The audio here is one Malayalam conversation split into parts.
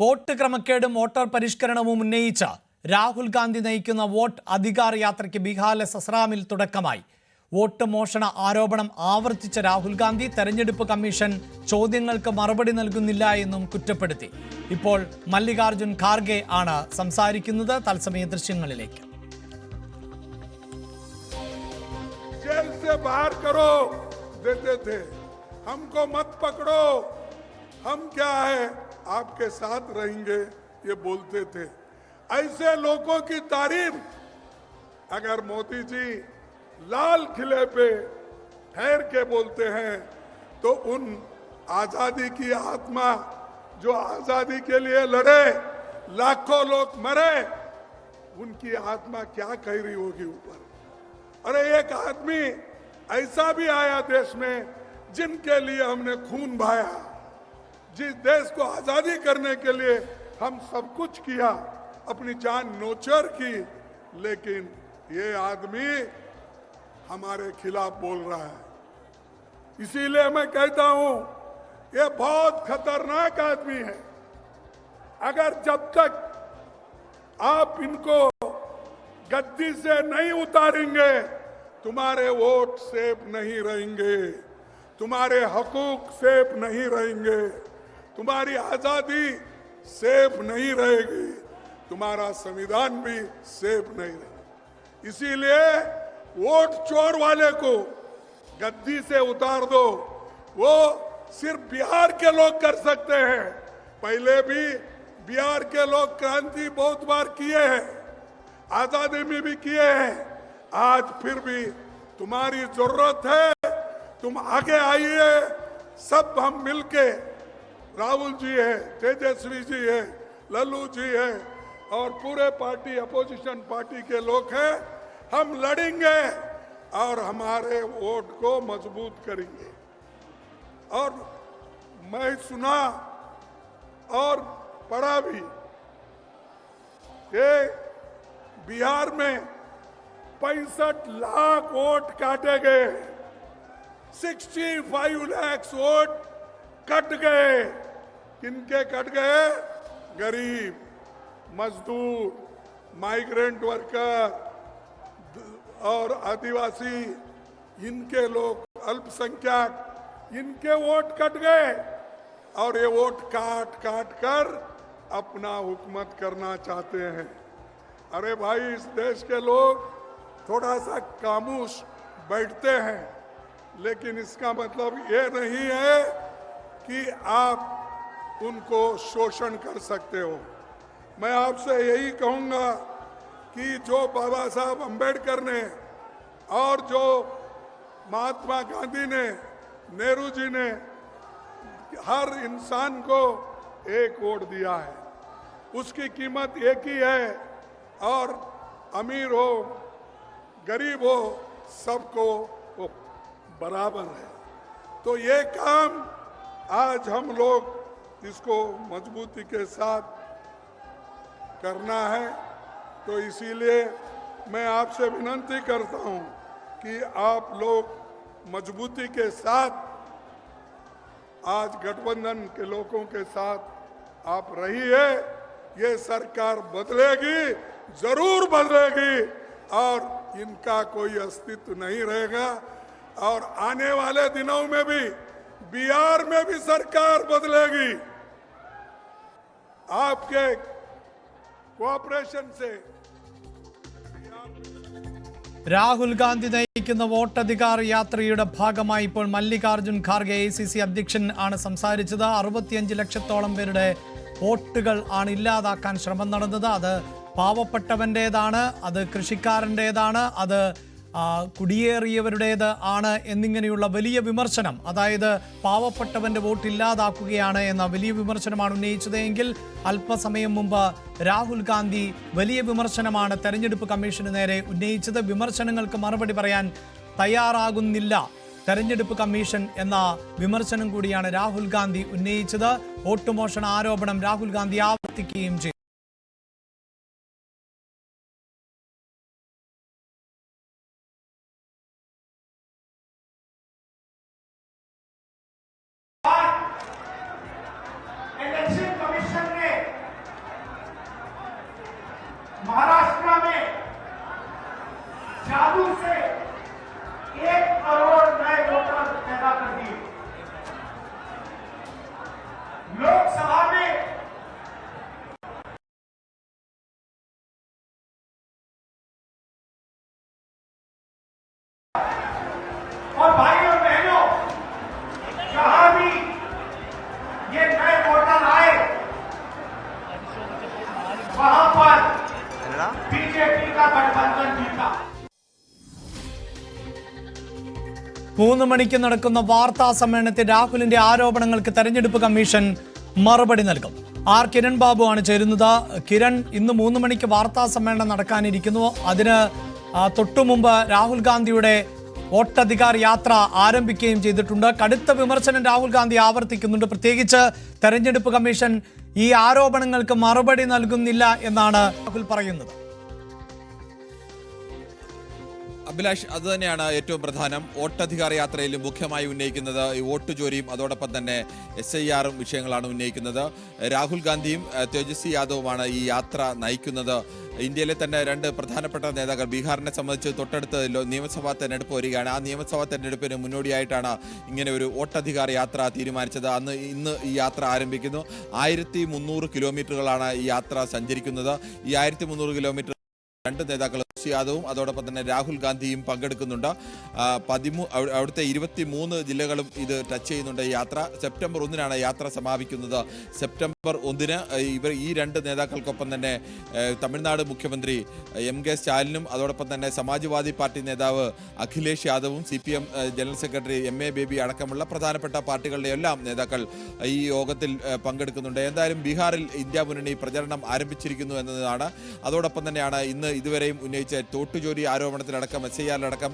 വോട്ട് ക്രമക്കേടും വോട്ടർ പരിഷ്കരണവും ഉന്നയിച്ച രാഹുൽ ഗാന്ധി നയിക്കുന്ന വോട്ട് അധികാർ യാത്രയ്ക്ക് ബീഹാറിലെ സസ്രാമിൽ തുടക്കമായി വോട്ട് മോഷണ ആരോപണം ആവർത്തിച്ച രാഹുൽ ഗാന്ധി തെരഞ്ഞെടുപ്പ് കമ്മീഷൻ ചോദ്യങ്ങൾക്ക് മറുപടി നൽകുന്നില്ല എന്നും കുറ്റപ്പെടുത്തി ഇപ്പോൾ മല്ലികാർജുൻ ഖാർഗെ ആണ് സംസാരിക്കുന്നത് തത്സമയ ദൃശ്യങ്ങളിലേക്ക് जेल से बाहर करो देते थे हमको मत पकड़ो हम क्या है आपके साथ रहेंगे, ये बोलते थे। ऐसे लोगों की तारीफ़, अगर मोदी जी लाल किले पे ठहर के बोलते हैं तो उन आज़ादी की आत्मा जो आज़ादी के लिए लड़े, लाखों लोग मरे, उनकी आत्मा क्या कह रही होगी ऊपर? अरे एक आदमी ऐसा भी आया देश में जिनके लिए हमने खून बहाया। जिस देश को आज़ादी करने के लिए हम सब कुछ किया, अपनी जान नोचर की, लेकिन ये आदमी हमारे खिलाफ बोल रहा है। इसीलिए मैं कहता हूँ, ये बहुत खतरनाक आदमी है। अगर जब तक आप इनको गद्दी से नहीं उतारेंगे, तुम्हारे वोट सेफ़ नहीं रहेंगे, तुम्हारे हकूक सेफ़ नहीं रहेंगे। तुम्हारी आज़ादी सेफ़ नहीं रहेगी, तुम्हारा संविधान भी सेफ़ नहीं रहेगा। इसीलिए वोट चोर वाले को गद्दी से उतार दो। वो सिर्फ़ बिहार के लोग कर सकते हैं। पहले भी बिहार के लोग क्रांति बहुत बार किए हैं, आज़ादी में भी किए हैं। आज फिर भी तुम्हारी ज़रूरत है, तुम आगे आइए, सब हम मिलके राहुल जी है, तेजस्वी जी है, लल्लू जी है, और पूरे पार्टी, अपोजिशन पार्टी के लोग हैं। हम लड़ेंगे और हमारे वोट को मज़बूत करेंगे। और मैं सुना और पढ़ा भी कि बिहार में पैंसठ लाख वोट काटे गए 65 लाख वोट कट गए। किनके कट गए? गरीब, मजदूर माइग्रेंट वर्कर और आदिवासी। इनके लोग अल्पसंख्यक, इनके वोट कट गए। और ये वोट काट काट कर अपना हुकूमत करना चाहते हैं। अरे भाई, इस देश के लोग थोड़ा सा खामोश बैठते हैं। लेकिन इसका मतलब ये नहीं है कि आप उनको शोषण कर सकते हो। मैं आपसे यही कहूँगा कि जो बाबा साहब अंबेडकर ने और जो महात्मा गांधी ने, नेहरू जी ने, हर इंसान को एक वोट दिया है। उसकी कीमत एक ही है, और अमीर हो, गरीब हो, सबको बराबर है। तो ये काम आज हम लोग इसको मजबूती के साथ करना है। तो इसीलिए मैं आपसे विनंती करता हूँ कि आप लोग मजबूती के साथ, आज गठबंधन के लोगों के साथ आप रही है ये सरकार बदलेगी, ज़रूर बदलेगी और इनका कोई अस्तित्व नहीं रहेगा। और आने वाले दिनों में भी, बिहार में भी सरकार बदलेगी। आपके कोऑपरेशन से രാഹുൽ ഗാന്ധി നയിക്കുന്ന വോട്ടധികാർ യാത്രയുടെ ഭാഗമായി ഇപ്പോൾ Mallikarjun Kharge A C C അധ്യക്ഷൻ ആണ് സംസാരിച്ചത് അറുപത്തിയഞ്ച് ലക്ഷത്തോളം പേരുടെ വോട്ടുകൾ ആണ് ഇല്ലാതാക്കാൻ ശ്രമം നടന്നത് അത് പാവപ്പെട്ടവൻ്റേതാണ് അത് കൃഷിക്കാരൻ്റേതാണ് അത് ആ, കുടിയേറിയവരുടേത് ആണ് എന്നിങ്ങനെയുള്ള വലിയ വിമർശനം. അതായത് പാവപ്പെട്ടവന്റെ വോട്ട് ഇല്ലാതാക്കുകയാണ് എന്ന വലിയ വിമർശനമാണ് ഉന്നയിച്ചതെങ്കിൽ അല്പസമയം മുമ്പ് രാഹുൽ ഗാന്ധി വലിയ വിമർശനമാണ് തെരഞ്ഞെടുപ്പ് കമ്മീഷന് നേരെ ഉന്നയിച്ചത്. വിമർശനങ്ങൾക്ക് മറുപടി പറയാൻ തയ്യാറാകുന്നില്ല തെരഞ്ഞെടുപ്പ് കമ്മീഷൻ എന്ന വിമർശനം കൂടിയാണ് രാഹുൽ ഗാന്ധി ഉന്നയിച്ചത്. വോട്ടുമോഷണ ആരോപണം രാഹുൽ ഗാന്ധി ആവർത്തിക്കുകയും ചെയ്തു. महाराष्ट्र में चालू से एक करोड़ नए वोटर മൂന്ന് മണിക്ക് നടക്കുന്ന വാർത്താ സമ്മേളനത്തിൽ രാഹുലിന്റെ ആരോപണങ്ങൾക്ക് തെരഞ്ഞെടുപ്പ് കമ്മീഷൻ മറുപടി നൽകും. ആർ കിരൺ ബാബു ആണ് ചേരുന്നത്. കിരൺ ഇന്ന് മൂന്ന് മണിക്ക് വാർത്താ സമ്മേളനം നടക്കാനിരിക്കുന്നു. അതിന് തൊട്ടു തൊട്ടുമുമ്പ് രാഹുൽ ഗാന്ധിയുടെ വോട്ടധികാർ യാത്ര ആരംഭിക്കുകയും ചെയ്തിട്ടുണ്ട്. കടുത്ത വിമർശനം രാഹുൽ ഗാന്ധി ആവർത്തിക്കുന്നുണ്ട്. പ്രത്യേകിച്ച് തെരഞ്ഞെടുപ്പ് കമ്മീഷൻ ഈ ആരോപണങ്ങൾക്ക് മറുപടി നൽകുന്നില്ല എന്നാണ് രാഹുൽ പറയുന്നത്. അഭിലാഷ് അത് തന്നെയാണ് ഏറ്റവും പ്രധാനം. വോട്ടധികാര യാത്രയിലും മുഖ്യമായി ഉന്നയിക്കുന്നത് ഈ വോട്ട് ചോരിയും അതോടൊപ്പം തന്നെ എസ് ഐ ആറും വിഷയങ്ങളാണ് ഉന്നയിക്കുന്നത്. രാഹുൽ ഗാന്ധിയും തേജസ്വി യാദവുമാണ് ഈ യാത്ര നയിക്കുന്നത്. ഇന്ത്യയിലെ തന്നെ രണ്ട് പ്രധാനപ്പെട്ട നേതാക്കൾ ബീഹാറിനെ സംബന്ധിച്ച് തൊട്ടടുത്ത് നിയമസഭാ തെരഞ്ഞെടുപ്പ് വരികയാണ്. ആ നിയമസഭാ തെരഞ്ഞെടുപ്പിന് മുന്നോടിയായിട്ടാണ് ഇങ്ങനെ ഒരു വോട്ടധികാര യാത്ര തീരുമാനിച്ചത്. അന്ന് ഇന്ന് ഈ യാത്ര ആരംഭിക്കുന്നു. ആയിരത്തി മുന്നൂറ് കിലോമീറ്ററുകളാണ് ഈ യാത്ര സഞ്ചരിക്കുന്നത്. ഈ ആയിരത്തി മുന്നൂറ് കിലോമീറ്റർ രണ്ട് നേതാക്കൾ യാദവും അതോടൊപ്പം തന്നെ രാഹുൽ ഗാന്ധിയും പങ്കെടുക്കുന്നുണ്ട്. പതിമൂ അവി- അവിടുത്തെ ഇരുപത്തി മൂന്ന് ജില്ലകളും ഇത് ടച്ച് ചെയ്യുന്നുണ്ട്. യാത്ര സെപ്റ്റംബർ ഒന്നിനാണ് യാത്ര സമാപിക്കുന്നത്. സെപ്റ്റംബർ ഒന്നിന് ഇവർ ഈ രണ്ട് നേതാക്കൾക്കൊപ്പം തന്നെ തമിഴ്നാട് മുഖ്യമന്ത്രി എം കെ സ്റ്റാലിനും അതോടൊപ്പം തന്നെ സമാജ്വാദി പാർട്ടി നേതാവ് അഖിലേഷ് യാദവും C P M general secretary M A Baby അടക്കമുള്ള പ്രധാനപ്പെട്ട പാർട്ടികളുടെ എല്ലാം നേതാക്കൾ ഈ യോഗത്തിൽ പങ്കെടുക്കുന്നുണ്ട്. എന്തായാലും ബീഹാറിൽ ഇന്ത്യ മുന്നണി പ്രചരണം ആരംഭിച്ചിരിക്കുന്നു എന്നതാണ്. അതോടൊപ്പം തന്നെയാണ് ഇന്ന് ഇതുവരെയും ഉന്നയിച്ച തോട്ടുജോലി ആരോപണത്തിലടക്കം എസ് ഐ ആറിലടക്കം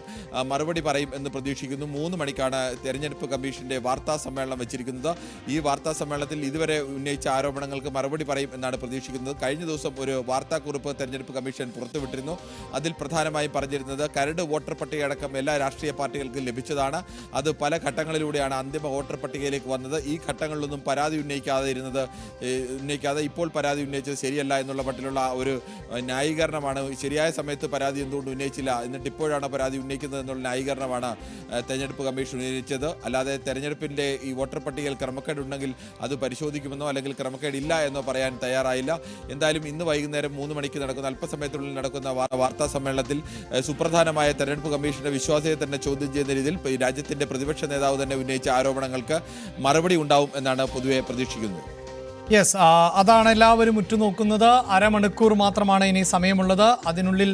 മറുപടി പറയും എന്ന് പ്രതീക്ഷിക്കുന്നു. മൂന്ന് മണിക്കാണ് തെരഞ്ഞെടുപ്പ് കമ്മീഷന്റെ വാർത്താ സമ്മേളനം വെച്ചിരിക്കുന്നത്. ഈ വാർത്താ സമ്മേളനത്തിൽ ഇതുവരെ ഉന്നയിച്ച ആരോപണങ്ങൾക്ക് മറുപടി പറയും എന്നാണ് പ്രതീക്ഷിക്കുന്നത്. കഴിഞ്ഞ ദിവസം ഒരു വാർത്താക്കുറിപ്പ് തെരഞ്ഞെടുപ്പ് കമ്മീഷൻ പുറത്തുവിട്ടിരുന്നു. അതിൽ പ്രധാനമായും പറഞ്ഞിരുന്നത് കരട് വോട്ടർ പട്ടിക അടക്കം എല്ലാ രാഷ്ട്രീയ പാർട്ടികൾക്കും ലഭിച്ചതാണ്. അത് പല ഘട്ടങ്ങളിലൂടെയാണ് അന്തിമ വോട്ടർ പട്ടികയിലേക്ക് വന്നത്. ഈ ഘട്ടങ്ങളിലൊന്നും പരാതി ഉന്നയിക്കാതെ ഇരുന്നത് ഉന്നയിക്കാതെ ഇപ്പോൾ പരാതി ഉന്നയിച്ചത് ശരിയല്ല എന്നുള്ള മട്ടിലുള്ള ഒരു ന്യായീകരണമാണ് ശരിയായ സമയത്ത് പരാതി എന്തുകൊണ്ട് ഉന്നയിച്ചില്ല? എന്നിട്ട് ഇപ്പോഴാണ് പരാതി ഉന്നയിക്കുന്നത് എന്നുള്ള ന്യായീകരണമാണ് തെരഞ്ഞെടുപ്പ് കമ്മീഷൻ ഉന്നയിച്ചത്. അല്ലാതെ തെരഞ്ഞെടുപ്പിന്റെ ഈ വോട്ടർ പട്ടികയിൽ ക്രമക്കേട് ഉണ്ടെങ്കിൽ അത് പരിശോധിക്കുമെന്നോ അല്ലെങ്കിൽ ക്രമക്കേട് ഇല്ല എന്നോ പറയാൻ തയ്യാറായില്ല. എന്തായാലും ഇന്ന് വൈകുന്നേരം മൂന്ന് മണിക്ക് നടക്കുന്ന അല്പസമയത്തിനുള്ളിൽ നടക്കുന്ന വാർത്താ സമ്മേളനത്തിൽ സുപ്രധാനമായ തെരഞ്ഞെടുപ്പ് കമ്മീഷന്റെ വിശ്വാസ്യത തന്നെ ചോദ്യം ചെയ്യുന്ന രീതിയിൽ രാജ്യത്തിന്റെ പ്രതിപക്ഷ നേതാവ് തന്നെ ഉന്നയിച്ച ആരോപണങ്ങൾക്ക് മറുപടി ഉണ്ടാവും എന്നാണ് പൊതുവെ പ്രതീക്ഷിക്കുന്നത്. യെസ് അതാണ് എല്ലാവരും ഉറ്റുനോക്കുന്നത്. അരമണിക്കൂർ മാത്രമാണ് ഇനി സമയമുള്ളത്. അതിനുള്ളിൽ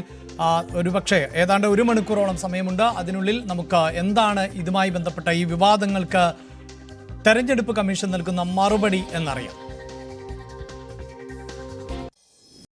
ഒരുപക്ഷെ ഏതാണ്ട് ഒരു മണിക്കൂറോളം സമയമുണ്ട്. അതിനുള്ളിൽ നമുക്ക് എന്താണ് ഇതുമായി ബന്ധപ്പെട്ട ഈ വിവാദങ്ങൾക്ക് തെരഞ്ഞെടുപ്പ് കമ്മീഷൻ നൽകുന്ന മറുപടി എന്നറിയാം.